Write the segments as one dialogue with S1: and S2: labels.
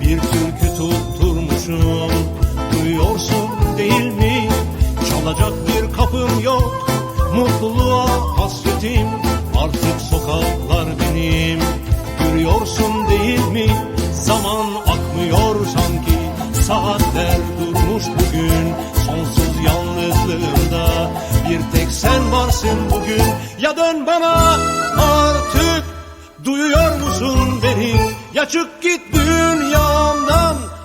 S1: bir türkü tutturmuşum. Duyuyorsun değil mi? Çalacak bir kapım yok. Mutluluğa hasretim. Artık sokaklar benim. Görüyorsun değil mi? Zaman akmıyor sanki. Saatler durmuş bugün. Sonsuz yalnızlığımda Bir tek sen varsın bugün. Ya dön bana artık. Duyuyor musun beni? Ya çık git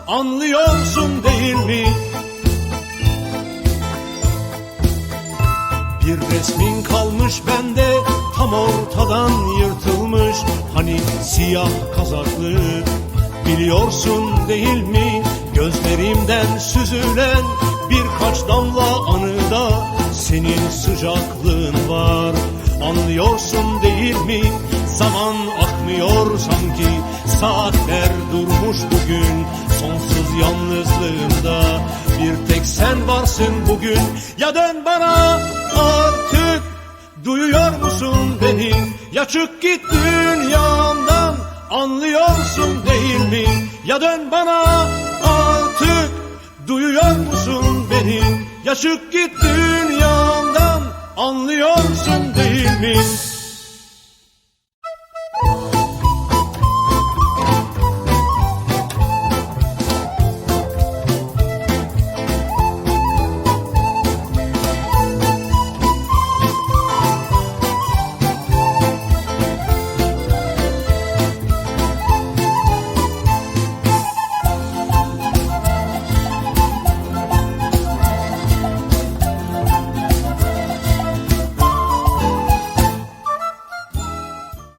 S1: Anlıyorsun değil mi? Bir resmin kalmış bende tam ortadan yırtılmış. Hani siyah kazaklı biliyorsun değil mi? Gözlerimden süzülen birkaç damla anıda Senin sıcaklığın var. Anlıyorsun değil mi? Zaman akmıyor sanki. Saatler durmuş bugün yalnızlığımda. Bir tek sen varsın bugün. Ya dön bana artık duyuyor musun beni? Ya çık git dünyamdan anlıyorsun değil mi? Ya dön bana artık duyuyor musun beni? Ya çık git dünyamdan anlıyorsun değil